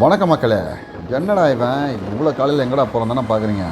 வணக்கம் மக்களே. என்னடா இவன்? இவ்வளோ காலையில் எங்கடா போகிறோம் தானே பார்க்குறீங்க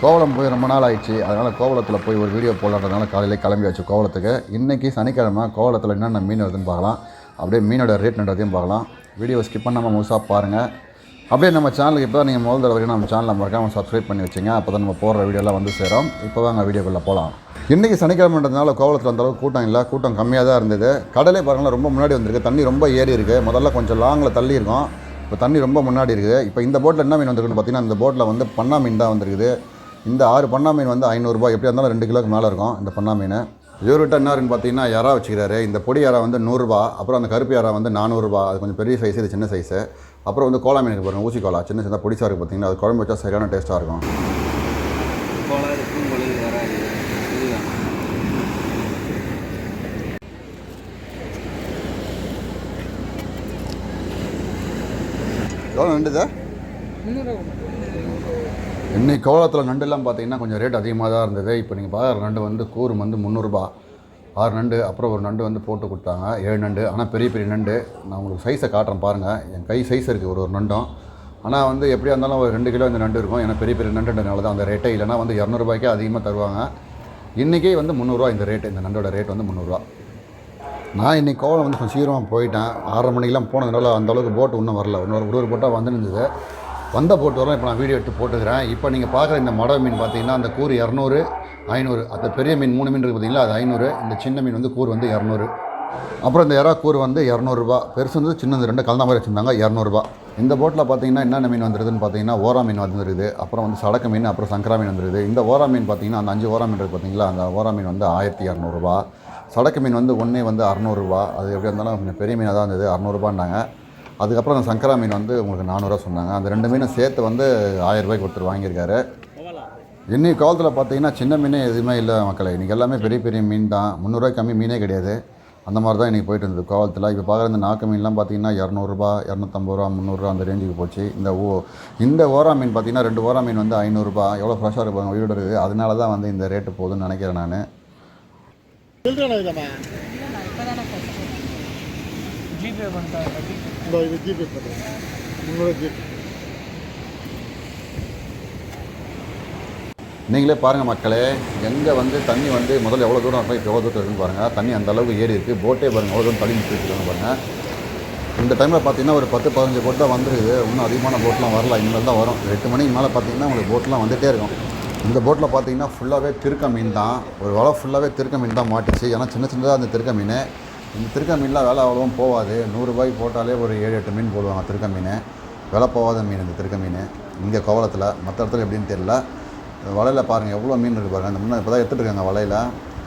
கோவலம் போய் ரொம்ப நாள் ஆயிடுச்சு. அதனால் கோவலத்தில் போய் ஒரு வீடியோ போடலான்றதுனால காலையில் கிளம்பியாச்சு கோவலத்துக்கு. இன்றைக்கி சனிக்கிழமை கோவலத்தில் என்னென்ன மீன் வருதுன்னு பார்க்கலாம். அப்படியே மீனோட ரேட் நன்றதையும் பார்க்கலாம். வீடியோ ஸ்கிப் பண்ணாமல் முழுசாக பாருங்கள் அப்படியே நம்ம சேனலுக்கு இப்போ நீங்கள் முதல் தடவை நம்ம சேனலை மறக்காமல் சப்ஸ்கிரைப் பண்ணி வச்சுங்க. அப்போ தான் நம்ம போடுற வீடியோலாம் வந்து சேரும். இப்போ வாங்க வீடியோக்குள்ளே போகலாம் இன்றைக்கி சனிக்கிழமைன்றதுனால கோவலத்தில் அந்த அளவுக்கு கூட்டம் இல்லை. கூட்டம் கம்மியாக தான் இருந்தது. கடலே பாருங்களேன் ரொம்ப முன்னாடி வந்திருக்கு. தண்ணி ரொம்ப ஏறி இருக்குது முதல்ல கொஞ்சம் லாங்கில் தள்ளி இருக்கும். இப்போ தண்ணி ரொம்ப முன்னாடி இருக்குது. இப்போ இந்த போட்டில் என்ன மீன் வந்திருக்குன்னு பார்த்தீங்கன்னா இந்த போட்டில் வந்து பண்ணா மீன் தான் வந்திருக்குது. இந்த ஆறு பண்ணா மீன் வந்து ஐநூறுரூபா எப்படியா இருந்தாலும் ரெண்டு கிலோக்கு மேலே இருக்கும் இந்த பண்ணா மீன். இவர்கிட்ட என்னாருன்னு பார்த்தீங்கன்னா இறா வச்சுக்கிறாரு? இந்த பொடி யாரா வந்து நூறுரூபா அப்புறம் அந்த கருப்பு யாரா வந்து நானூறுரூபா அது கொஞ்சம் பெரிய சைஸ் இது சின்ன சைஸு அப்புறம் வந்து கோலா மீனுக்கு பாருங்கள் ஊசி கோலா சின்ன சின்ன பொடிசாக இருக்குது பார்த்தீங்கன்னா அது குழம்பு வச்சா சரியான டேஸ்ட்டாக இருக்கும் கோலா இருக்கும் கொழுகு வராது இதுதான் எவ்வளோ நண்டுதா? இன்னைக்கு கோலத்தில் நண்டுலாம் பார்த்தீங்கன்னா கொஞ்சம் ரேட் அதிகமாக தான் இருந்தது. இப்போ நீங்கள் பார்க்குற நண்டு வந்து கூறு வந்து முந்நூறுரூபா ஆறு நண்டு அப்புறம் ஒரு நண்டு வந்து போட்டு கொடுத்தாங்க. ஏழு நண்டு ஆனால் பெரிய பெரிய நண்டு. நான் உங்களுக்கு சைஸை காட்டுறேன் பாருங்கள் என் கை சைஸ் இருக்குது ஒரு ஒரு நண்டும். ஆனால் வந்து எப்படியா இருந்தாலும் ஒரு ரெண்டு கிலோ இந்த நண்டு இருக்கும். ஏன்னா பெரிய பெரிய நண்டுன்றனால தான் அந்த ரேட்டே இல்லைனா வந்து இரநூறுபாய்க்கே அதிகமாக தருவாங்க. இன்றைக்கே வந்து முந்நூறுரூவா இந்த ரேட்டு இந்த நண்டோட ரேட் வந்து முந்நூறுரூவா நான் இன்றைக்கி கோவலம் வந்து கொஞ்சம் சீக்கிரமாக போயிட்டேன். ஆறரை மணிக்கெலாம் போனதுனால அந்த அளவுக்கு போட்டு இன்னும் வரல. இன்னொரு ஒரு ஒரு போட்டாக வந்துருந்தது வந்த போட்டு வரலாம் இப்போ நான் வீடியோ எடுத்து போட்டுக்கிறேன். இப்போ நீங்கள் பார்க்குற இந்த மட மீன் பார்த்தீங்கன்னா அந்த கூறு இரநூறு ஐநூறு அந்த பெரிய மீன் மூணு மீன் இருக்குது பார்த்தீங்களா அது ஐநூறு இந்த சின்ன மீன் வந்து கூறு வந்து இரநூறு. அப்புறம் இந்த இறா கூறு வந்து இரநூறுபா பெருசு வந்து சின்னது ரெண்டு கலந்த மாதிரி வச்சுருந்தாங்க இரநூறுபா இந்த போட்டில் பார்த்தீங்கன்னா என்னென்ன மீன் வந்துருதுன்னு பார்த்தீங்கன்னா ஓரா மீன் வந்துருது அப்புறம் வந்து சடக்கு மீன் அப்புறம் சங்கரா மீன் வந்துருது இந்த ஓரா மீன் பார்த்தீங்கன்னா அந்த அஞ்சு ஓரா மீன் இருக்குது பார்த்தீங்களா அந்த ஓரா மீன் வந்து ஆயிரத்தி இரநூறுபா சடக்கு மீன் வந்து ஒன்றே வந்து அறநூறுரூவா அது எப்படி இருந்தாலும் கொஞ்சம் பெரிய மீனாக தான் இருந்தது அறநூறுபான்னாங்க. அதுக்கப்புறம் அந்த சங்கரா மீன் வந்து உங்களுக்கு நானூறுரூவா சொன்னாங்க. அந்த ரெண்டு மீனும் சேர்த்து வந்து ஆயிரம் ரூபாய்க்கு ஒருத்தர் வாங்கியிருக்காரு. இன்றைக்கி காலத்தில் பார்த்தீங்கன்னா சின்ன மீனே எதுவுமே இல்லை மக்களை. இன்றைக்கி எல்லாமே பெரிய பெரிய மீன் தான் முந்நூறுரூவாய்க்கு கம்மி மீனே கிடையாது. அந்த மாதிரி தான் இன்றைக்கி போயிட்டு இருந்தது கோவலத்தில் இப்போ பார்க்குற இந்த நாக்கு மீன்லாம் பார்த்தீங்கன்னா இரநூறுபா இரநூத்தம்பது ரூபா முந்நூறுரூவா அந்த ரேஞ்சுக்கு போச்சு. இந்த ஓ இந்த ஓரா மீன் பார்த்தீங்கன்னா ரெண்டு ஓரா மீன் வந்து ஐநூறுரூபா எவ்வளோ ஃப்ரெஷ்ஷாக இருப்பாங்க உயிரோட இருக்குது. அதனால தான் வந்து இந்த ரேட்டு போகுதுன்னு நினைக்கிறேன் நான். ஜிபே பண்ணிட்டாங்க இது ஜிபே பண்ணுறேன் உங்களோட ஜிபே நீங்களே பாருங்கள் மக்களே எங்கே வந்து தண்ணி வந்து முதல்ல எவ்வளோ தூரம் இருக்கும் இப்போ எவ்வளோ தூரம் இருக்குன்னு பாருங்கள் தண்ணி அந்த அளவுக்கு ஏறி இருக்குது போட்டே பாருங்கள் எவ்வளோ தூரம் தள்ளி நிறுத்திருக்காங்க பாருங்கள் இந்த டைமில் பார்த்தீங்கன்னா ஒரு பத்து பதினஞ்சு போட் தான் வந்துருக்குது. இன்னும் அதிகமான போட்லாம் வரல. இனிமேல் தான் வரும். எட்டு மணிக்கு மேலே பார்த்தீங்கன்னா உங்களுக்கு போட்லாம் வந்துகிட்டே இருக்கும். இந்த போட்டில் பார்த்தீங்கன்னா ஃபுல்லாகவே திருக்க மீன் தான். ஒரு வலை ஃபுல்லாகவே திருக்க மீன் தான் மாட்டுச்சு. ஏன்னா சின்ன சின்னதாக அந்த திருக்க மீன். இந்த திருக்க மீன்லாம் விலை அவ்வளோவும் போகாது நூறுரூபாய்க்கு போட்டாலே ஒரு ஏழு எட்டு மீன் போடுவாங்க திருக்க மீன். விலை போகாத மீன் இந்த திருக்க மீன். இங்கே கோவளத்தில். மற்ற இடத்துல எப்படின்னு தெரியல. வலையில் பாருங்கள் எவ்வளோ மீன் இருக்குது பாருங்கள் அந்த முன்னே இப்போ தான் எடுத்துகிட்டு இருக்காங்க வலையில்.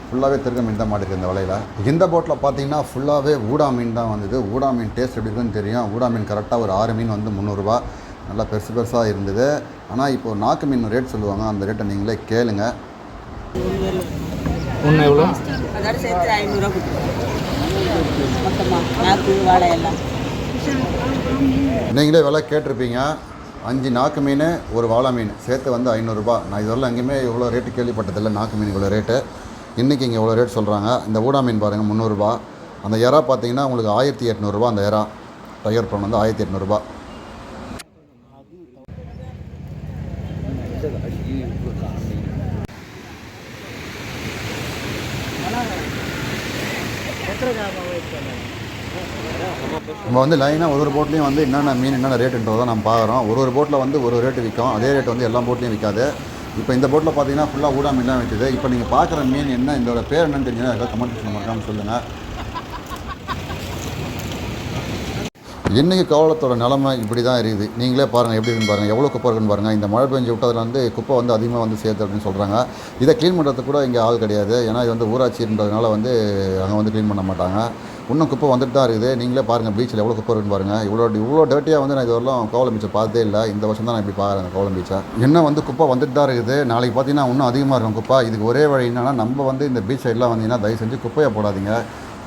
ஃபுல்லாகவே திருக்க மீன் தான் மாட்டிருக்கு இந்த வலையில். இந்த போட்டில் பார்த்தீங்கன்னா ஃபுல்லாகவே ஊடா மீன் தான் வந்தது. ஊடா மீன் டேஸ்ட் எப்படி இருக்குன்னு தெரியும். ஊடா மீன் கரெக்டாக ஒரு ஆறு மீன் வந்து முந்நூறுரூவா நல்லா பெருசு பெருசாக இருந்தது. ஆனால் இப்போ நாக்கு மீன் ரேட் சொல்லுவாங்க. அந்த ரேட்டை நீங்களே கேளுங்க. ஒன்று எவ்வளோ? சேர்த்து ஐநூறுரூவா கொடுத்துருவோம். மொத்தமாக நாக்கு வாழை எல்லாம். நீங்களே விலை கேட்டிருப்பீங்க. அஞ்சு நாக்கு மீன் ஒரு வாழை மீன். சேர்த்து வந்து ஐநூறுரூபா நான் இதுவரையில் எங்கேயுமே இவ்வளோ ரேட்டு கேள்விப்பட்டதில்லை. நாக்கு மீன் இவ்வளோ ரேட்டு இன்றைக்கி இங்கே இவ்வளோ ரேட் சொல்கிறாங்க இந்த ஊடா மீன் பாருங்கள் முந்நூறுரூபா அந்த எறா பார்த்தீங்கன்னா உங்களுக்கு ஆயிரத்தி எட்நூறுரூபா அந்த எறா டயர் ப்ரான் வந்து ஆயிரத்தி எட்நூறுபா நம்ம வந்து லைனாக ஒரு ஒரு போட்லேயும் வந்து என்னென்ன மீன் என்னென்ன ரேட்டுன்றதை நம்ம பார்க்குறோம். ஒரு ஒரு போட்டில் வந்து ஒரு ரேட்டு விற்கும். அதே ரேட் வந்து எல்லா போட்லேயும் விற்காது. இப்போ இந்த போட்டில் பார்த்தீங்கன்னா ஃபுல்லாக ஊடா மீன்லாம் விற்குது. இப்போ நீங்கள் பார்க்குற மீன் என்ன இதோட பேர் என்னன்னு தெரிஞ்சுன்னா கமெண்ட் பண்ண மறக்காமல் சொல்லுங்கள் இன்றைக்கி கோவளத்தோட நிலமை இப்படி தான் இருக்குது. நீங்களே பாருங்கள் எப்படி இருக்குன்னு பாருங்கள் எவ்வளோ குப்பை இருக்குன்னு பாருங்கள் இந்த மழை பெஞ்சு விட்டதில் வந்து குப்பை வந்து அதிகமாக வந்து சேர்த்து அப்படின்னு சொல்கிறாங்க இதை க்ளீன் பண்ணுறதுக்கு கூட இங்கே ஆள் கிடையாது. ஏன்னா இது வந்து ஊராட்சின்றதுனால வந்து அங்கே வந்து க்ளீன் பண்ண மாட்டாங்க. இன்னும் குப்பை வந்துட்டு தான் இருக்குது. நீங்களே பாருங்கள் பீச்சில் எவ்வளோ குப்பை இருக்குன்னு பாருங்கள் இவ்வளோ இவ்வளோ டேட்டியாக வந்து நான் இது வரலாம் கோவளம் பீச்சை பார்த்ததே இல்லை. இந்த வருஷம் தான் நான் இப்படி பார்க்குறேன் கோவளம் பீச்சை. இன்னும் வந்து குப்பை வந்துட்டு தான் இருக்குது. நாளைக்கு பார்த்தீங்கன்னா இன்னும் அதிகமாக இருக்கும் குப்பை. இதுக்கு ஒரே வழி என்னன்னா நம்ம வந்து இந்த பீச் சைட்லாம் வந்தீங்கன்னா தயவு செஞ்சு குப்பையை போடாதீங்க.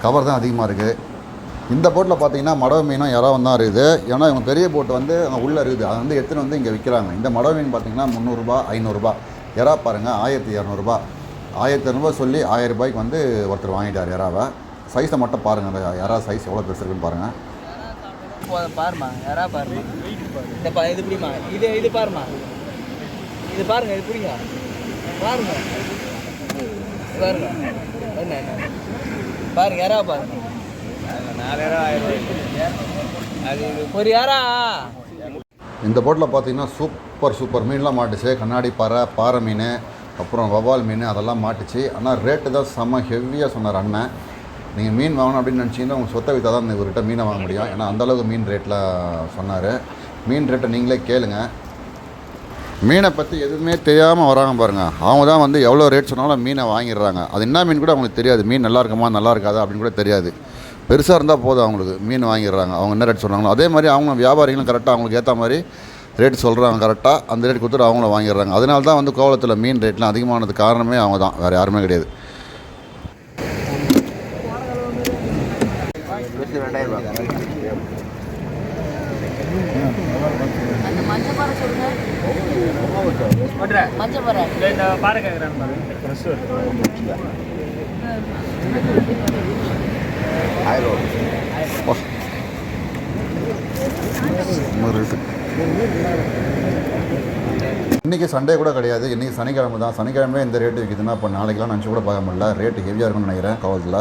கவர் தான் அதிகமாக இருக்குது இந்த போட்டில் பார்த்தீங்கன்னா மடவை மீனும் இறாவும் தான் இருக்குது. ஏன்னா இவங்க பெரிய போட்டு வந்து அங்கே உள்ளே இருக்குது. அதை வந்து எடுத்துன்னு வந்து இங்கே விற்கிறாங்க இந்த மடவை மீன் பார்த்தீங்கன்னா முந்நூறுரூபா ஐநூறுரூபா இறா பாருங்கள் ஆயிரத்தி இரநூறுபா. ஆயிரத்தி இரநூறுபா சொல்லி ஆயிரம் ரூபாய்க்கு வந்து ஒருத்தர் வாங்கிட்டார் இறாவை. சைஸை மட்டும் பாருங்கள் அந்த இறா சைஸ் எவ்வளோ பெருசு இருக்குன்னு பாருங்கள் பாருமா யாரா பாருமா இந்த பா இது பிடிமா இது இது பாருமா இது பாருங்க இது பிடிங்க பாருங்க. பாருங்க. என்ன பாருங்க யாரா பாருங்க. நாலாயிரம் ஆயிரம் அது ஒரு யாரா? இந்த போட்டில் பார்த்தீங்கன்னா சூப்பர் சூப்பர் மீன்லாம் மாட்டுச்சு. கண்ணாடி பாறை பாறை மீன் அப்புறம் வவால் மீன் அதெல்லாம் மாட்டுச்சு. ஆனால் ரேட்டு தான் செம்ம ஹெவியாக சொன்னார் அண்ணன். நீங்கள் மீன் வாங்கணும் அப்படின்னு நினச்சிங்கன்னா உங்கள் சொத்தை விற்றா தான் இவர்கிட்ட மீனை வாங்க முடியும். ஏன்னா அந்தளவுக்கு மீன் ரேட்டில் சொன்னார். மீன் ரேட்டை நீங்களே கேளுங்க. மீனை பற்றி எதுவுமே தெரியாமல் வராங்க பாருங்கள் அவங்க தான் வந்து எவ்வளோ ரேட் சொன்னாலும் மீனை வாங்கிடுறாங்க. அது என்ன மீன் கூட அவங்களுக்கு தெரியாது. மீன் நல்லா இருக்குமா நல்லா இருக்காதா அப்படின்னு கூட தெரியாது. பெருசாக இருந்தால் போதும் அவங்களுக்கு. மீன் வாங்கிடுறாங்க. அவங்க என்ன ரேட் சொல்கிறாங்களோ அதே மாதிரி அவங்க வியாபாரிகளும் கரெக்டாக அவங்களுக்கு ஏற்ற மாதிரி ரேட் சொல்கிறாங்க கரெக்டாக அந்த ரேட் கொடுத்துட்டு அவங்கள வாங்கிடுறாங்க. அதனால தான் வந்து கோவளத்தில் மீன் ரேட்லாம் அதிகமானது காரணமே அவங்க தான். வேறு யாருமே கிடையாது. அந்த பாருங்க இன்றைக்கி சண்டே கூட கிடையாது. இன்றைக்கி சனிக்கிழமை தான். சனிக்கிழமை இந்த ரேட்டு விற்கிதுன்னா இப்போ நாளைக்கெல்லாம் நினச்சி கூட பார்க்க முடியல. ரேட்டு ஹெவியாக இருக்கும்னு நினைக்கிறேன் கோவளத்தில்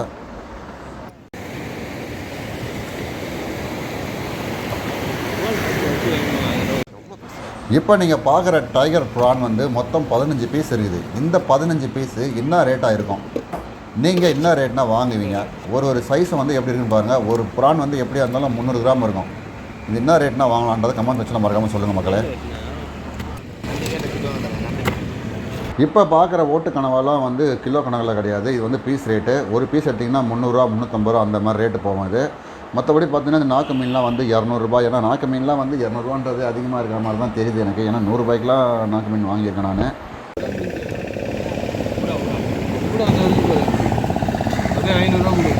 இப்போ நீங்கள் பார்க்குற டைகர் ப்ரான் வந்து மொத்தம் பதினஞ்சு பீஸ் இருக்குது. இந்த பதினஞ்சு பீஸு என்ன ரேட்டாக இருக்கும். நீங்கள் என்ன ரேட்னா வாங்குவீங்க? ஒரு ஒரு சைஸை வந்து எப்படி இருக்குன்னு பாருங்கள் ஒரு ப்ரான் வந்து எப்படியா இருந்தாலும் முந்நூறு கிராம் இருக்கும். இது என்ன ரேட்னா வாங்கலான்றதை கமெண்ட் செக்ஷனில் மறக்காமல் சொல்லுங்கள் மக்களே. இப்போ பார்க்குற ஓட்டு கனவெல்லாம் வந்து கிலோ கணக்கில் கிடையாது. இது வந்து பீஸ் ரேட்டு ஒரு பீஸ் எடுத்திங்கன்னா முந்நூறுரூவா முந்நூற்றம்பது ரூபா அந்த மாதிரி ரேட்டு போகும் இது. மற்றபடி பார்த்தீங்கன்னா இந்த நாக்கு மீன்லாம் வந்து இரநூறுபா ஏன்னா நாக்கு மீன்லாம் வந்து இரநூறுவான்றது அதிகமாக இருக்கிற மாதிரி தான் தெரியுது எனக்கு. ஏன்னா நூறுரூபாய்க்குலாம் நாக்கு மீன் வாங்கியிருக்கேன் நான். அப்படியே ஐநூறுரூவா கொடு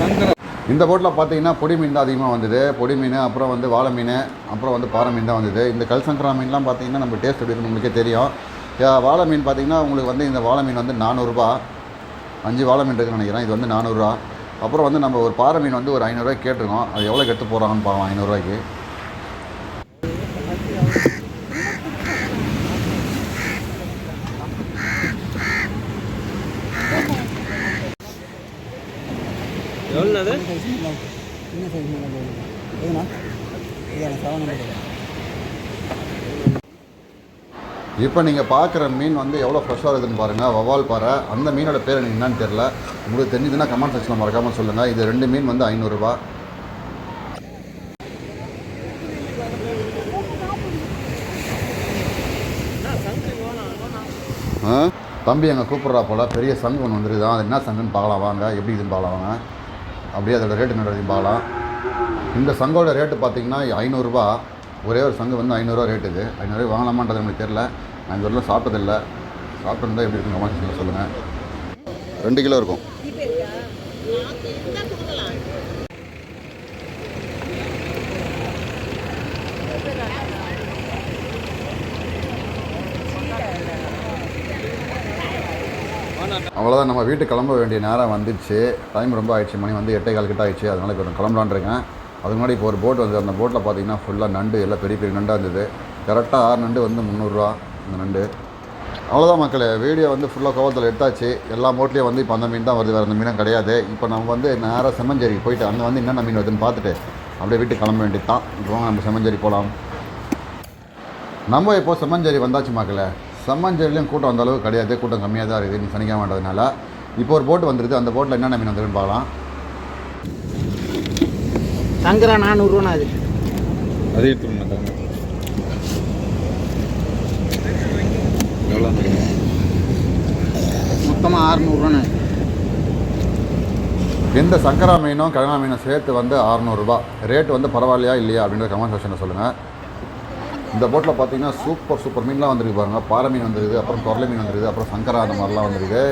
சங்கரா இந்த போட்டில் பார்த்தீங்கன்னா பொடி மீன் தான் அதிகமாக வந்தது. பொடி மீன் அப்புறம் வந்து வாழை மீன் அப்புறம் வந்து பாறை மீன் தான் வந்தது. இந்த கல் சங்கரா மீன்லாம் பார்த்தீங்கன்னா நம்ம டேஸ்ட் எப்படி இருக்குன்னு உங்களுக்கே தெரியும். வாழை மீன் பார்த்தீங்கன்னா உங்களுக்கு வந்து இந்த வாழை மீன் வந்து நானூறுரூபா அஞ்சு வாழை மீன் இருக்குன்னு நினைக்கிறேன். இது வந்து நானூறுரூவா அப்புறம் வந்து நம்ம ஒரு பாறை மீன் வந்து ஒரு ஐநூறுரூவாய்க்கு கேட்டிருக்கோம். அது எவ்வளோ எடுத்து போகிறாங்கன்னு பார்க்கலாம் ஐநூறுரூவாய்க்கு சைஸ் இதான செவன் இப்போ நீங்கள் பார்க்குற மீன் வந்து எவ்வளோ ஃப்ரெஷ்ஷாக இருக்குதுன்னு பாருங்கள் வவால் பாறை. அந்த மீனோட பேர் எனக்கு என்னன்னு தெரில உங்களுக்கு தெரிஞ்சுதுன்னா கமெண்ட் செக்ஷனில் மறக்காமல் சொல்லுங்கள் இது ரெண்டு மீன் வந்து ஐநூறுரூவா ஆ? தம்பி அங்கே கூப்பிட்றா போல். பெரிய சங்கு ஒன்று வந்துருக்குதான். அது என்ன சங்குன்னு பார்க்கலாம் வாங்க. எப்படி இதுன்னு பார்க்கலாம் வாங்க. அப்படியே அதோட ரேட்டு என்ன பார்க்கலாம் இந்த சங்கோட ரேட்டு பார்த்தீங்கன்னா ஐநூறுரூபா ஒரே ஒரு சங்கு வந்து ஐநூறுரூவா ரேட்டு இது. ஐநூறுரூவா வாங்கலாமான்றது எனக்கு தெரில நான் இந்த வரலாம் சாப்பிட்டதில்லை. சாப்பிட்டுருந்தா எப்படி இருக்கும் சொல்லுங்கள் ரெண்டு கிலோ இருக்கும். அவ்வளோதான் நம்ம வீட்டுக்கு கிளம்ப வேண்டிய நேரம் வந்துடுச்சு டைம் ரொம்ப ஆயிடுச்சு மணி வந்து எட்டே கால் கிட்ட ஆயிடுச்சு. அதனால் இப்போ நான் இருக்கேன் அதுக்கு முன்னாடி இப்போ ஒரு போட் வந்து அந்த போட்டில் பார்த்தீங்கன்னா ஃபுல்லாக நண்டு எல்லாம் பெரிய பெரிய நண்டாக இருந்தது. கரெக்டாக ஆறு நண்டு வந்து முந்நூறுரூவா அந்த நண்டு. அவ்வளோதான் மக்களே வீடியோ வந்து ஃபுல்லாக கோவத்தில் எடுத்தாச்சு. எல்லா போட்லேயும் வந்து இப்போ அந்த மீன் தான் வருது. வேறு அந்த மீனும் கிடையாது. இப்போ நம்ம வந்து நேராக செம்மஞ்சேரிக்கு போயிட்டு அங்கே வந்து என்னென்ன மீன் வருதுன்னு பார்த்துட்டு அப்படியே வீட்டுக்கு கிளம்ப வேண்டியது தான் இப்போ நம்ம செம்மஞ்சேரி போகலாம் நம்ம இப்போது செம்மஞ்சேரி வந்தாச்சு மக்களே. செம்மஞ்சேரிலையும் கூட்டம் அந்த அளவுக்கு கிடையாது. கூட்டம் கம்மியாக தான் இருக்குது. நீ சனிக்கிழமைன்றதுனால இப்போ ஒரு போட்டு வந்துருது. அந்த போட்டில் என்னென்ன மீன் வந்துருக்குன்னு பார்க்கலாம். சங்கரா நானூறுரூவா அது. அதே எடுத்துக்க மாட்டாங்க எவ்வளோ மொத்தமாக அறுநூறுவாண்ணே இந்த சங்கரா மீனும் கடனா மீனும் சேர்த்து வந்து அறநூறுபா ரேட் வந்து பரவாயில்லையா இல்லையா அப்படின்ற கமெண்ட் செக்ஷனில் சொல்லுங்கள் இந்த போட்டில் பார்த்தீங்கன்னா சூப்பர் சூப்பர் மீன்லாம் வந்துருக்கு பாருங்க. பாறை மீன் வந்துருக்குது அப்புறம் குரலை மீன் வந்துருக்குது அப்புறம் சங்கரா அந்த மாதிரிலாம் வந்துருக்கு.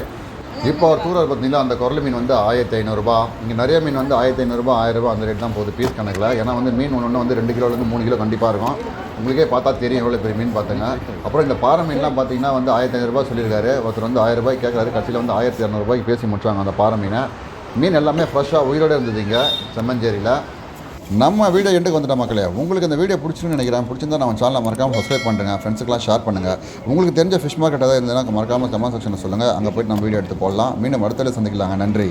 இப்போ ஒரு டூரர் பார்த்தீங்கன்னா அந்த குரலை மீன் வந்து ஆயிரத்தி ஐநூறுரூபா இங்கே நிறைய மீன் வந்து ஆயிரத்தி ஐநூறுரூபா ஆயிரரூபா அந்த ரேட் தான் போகுது பீஸ் கணக்கில். ஏன்னா வந்து மீன் ஒன்று ஒன்று வந்து ரெண்டு கிலோலேருந்து மூணு கிலோ கண்டிப்பாக இருக்கும். உங்களுக்கே பார்த்தா தெரியும் எவ்வளோ பெரிய மீன் பார்த்துங்க அப்புறம் இந்த பாறை மீன்லாம் பார்த்தீங்கன்னா வந்து ஆயிரத்தி ஐநூறுரூபா சொல்லியிருக்காரு. ஒருத்தர் வந்து ஆயிரம் கேட்குறாரு கட்சியில் வந்து ஆயிரத்தி இரநூறுபாய்க்கு பேசி முடிச்சாங்க அந்த பாறை மீனை. மீன் எல்லாமே ஃப்ரெஷ்ஷாக உயிரோடு இருந்ததுங்க செம்மஞ்சேரியில். நம்ம வீடியோ எண்டுக்கு வந்துட்ட மக்களே. உங்களுக்கு இந்த வீடியோ பிடிச்சிருன்னு நினைக்கிறேன். பிடிச்சிருந்தா நம்ம சேனலை மறக்காமல் சப்ஸ்கிரைப் பண்ணுங்கள் ஃப்ரெண்ட்ஸுக்கெல்லாம் ஷேர் பண்ணுங்கள் உங்களுக்கு தெரிஞ்ச ஃபிஷ் மார்க்கெட் ஏதாவது இருந்ததுன்னா மறக்காமல் கமெண்ட் செக்ஷனில் சொல்லுங்கள் அங்கே போய்ட்டு நம்ம வீடியோ எடுத்து போடலாம். மீண்டும் அடுத்த சந்திக்கலாங்க. நன்றி.